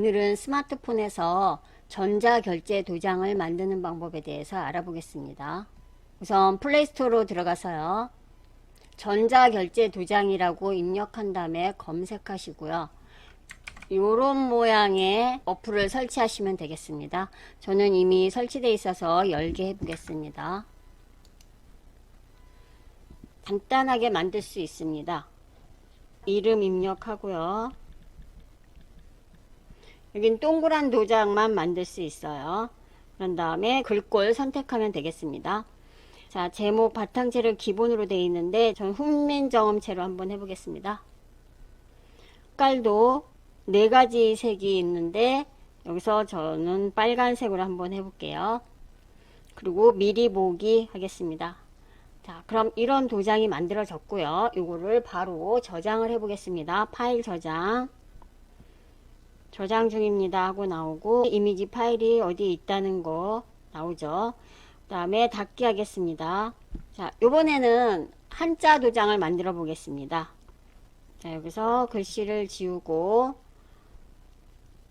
오늘은 스마트폰에서 전자결제 도장을 만드는 방법에 대해서 알아보겠습니다. 우선 플레이스토어로 들어가서요. 전자결제 도장이라고 입력한 다음에 검색하시고요. 요런 모양의 어플을 설치하시면 되겠습니다. 저는 이미 설치되어 있어서 열게 해보겠습니다. 간단하게 만들 수 있습니다. 이름 입력하고요. 여긴 동그란 도장만 만들 수 있어요. 그런 다음에 글꼴 선택하면 되겠습니다. 자, 제목 바탕체를 기본으로 되어 있는데 전 훈민정음체로 한번 해보겠습니다. 색깔도 네 가지 색이 있는데 여기서 저는 빨간색으로 한번 해볼게요. 그리고 미리 보기 하겠습니다. 자, 그럼 이런 도장이 만들어졌고요. 이거를 바로 저장을 해보겠습니다. 파일 저장. 저장 중입니다 하고 나오고 이미지 파일이 어디 있다는 거 나오죠. 그 다음에 닫기 하겠습니다. 자, 요번에는 한자 도장을 만들어 보겠습니다. 자, 여기서 글씨를 지우고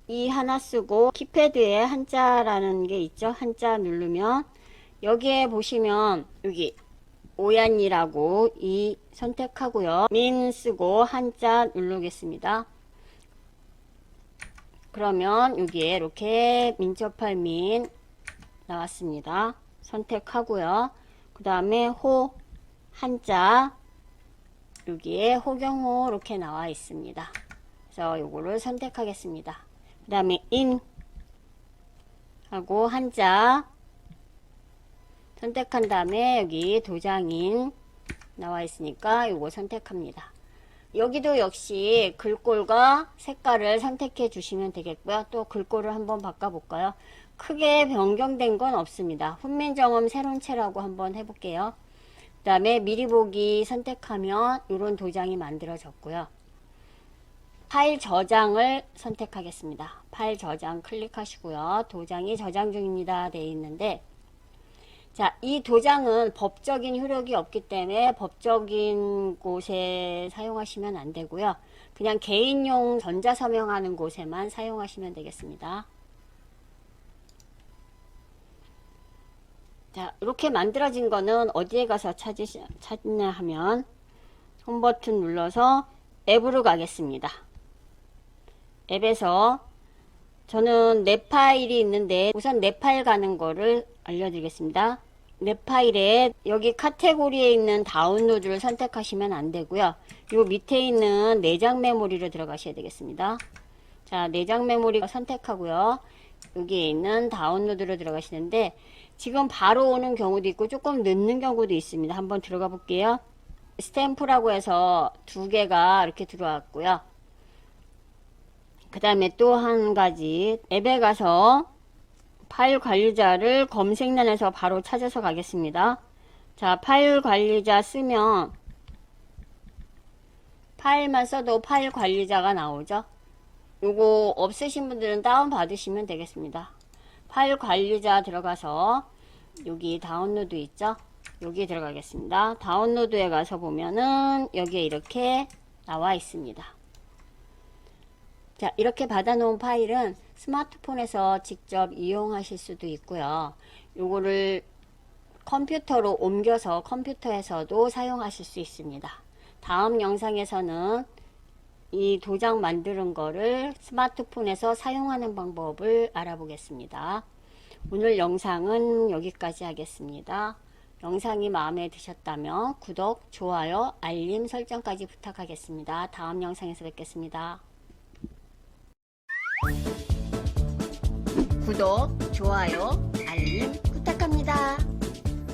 이 하나 쓰고 키패드에 한자라는 게 있죠. 한자 누르면 여기에 보시면 여기 오얀이라고 이 선택하고요. 민 쓰고 한자 누르겠습니다. 그러면 여기에 이렇게 민첩할 민 나왔습니다. 선택하고요. 그 다음에 호 한자 여기에 호경호 이렇게 나와 있습니다. 그래서 요거를 선택하겠습니다. 그 다음에 인 하고 한자 선택한 다음에 여기 도장인 나와 있으니까 요거 선택합니다. 여기도 역시 글꼴과 색깔을 선택해 주시면 되겠고요. 또 글꼴을 한번 바꿔볼까요? 크게 변경된 건 없습니다. 훈민정음 세론체라고 한번 해볼게요. 그 다음에 미리 보기 선택하면 이런 도장이 만들어졌고요. 파일 저장을 선택하겠습니다. 파일 저장 클릭하시고요. 도장이 저장 중입니다. 되어 있는데 자, 이 도장은 법적인 효력이 없기 때문에 법적인 곳에 사용하시면 안 되고요. 그냥 개인용 전자서명하는 곳에만 사용하시면 되겠습니다. 자, 이렇게 만들어진 거는 어디에 가서 찾으시, 찾냐 하면 홈 버튼 눌러서 앱으로 가겠습니다. 앱에서 저는 내 파일이 있는데 우선 내 파일 가는 거를 알려드리겠습니다. 내 파일에 여기 카테고리에 있는 다운로드를 선택하시면 안 되고요. 요 밑에 있는 내장 메모리로 들어가셔야 되겠습니다. 자, 내장 메모리 선택하고요. 여기에 있는 다운로드로 들어가시는데 지금 바로 오는 경우도 있고 조금 늦는 경우도 있습니다. 한번 들어가 볼게요. 스탬프라고 해서 두 개가 이렇게 들어왔고요. 그 다음에 또 한 가지 앱에 가서 파일 관리자를 검색란에서 바로 찾아서 가겠습니다. 자, 파일 관리자 쓰면 파일만 써도 파일 관리자가 나오죠. 요거 없으신 분들은 다운 받으시면 되겠습니다. 파일 관리자 들어가서 여기 다운로드 있죠? 여기 들어가겠습니다. 다운로드에 가서 보면은 여기에 이렇게 나와 있습니다. 자, 이렇게 받아놓은 파일은 스마트폰에서 직접 이용하실 수도 있고요. 요거를 컴퓨터로 옮겨서 컴퓨터에서도 사용하실 수 있습니다. 다음 영상에서는 이 도장 만드는 거를 스마트폰에서 사용하는 방법을 알아보겠습니다. 오늘 영상은 여기까지 하겠습니다. 영상이 마음에 드셨다면 구독, 좋아요, 알림 설정까지 부탁하겠습니다. 다음 영상에서 뵙겠습니다. 구독, 좋아요, 알림 부탁합니다.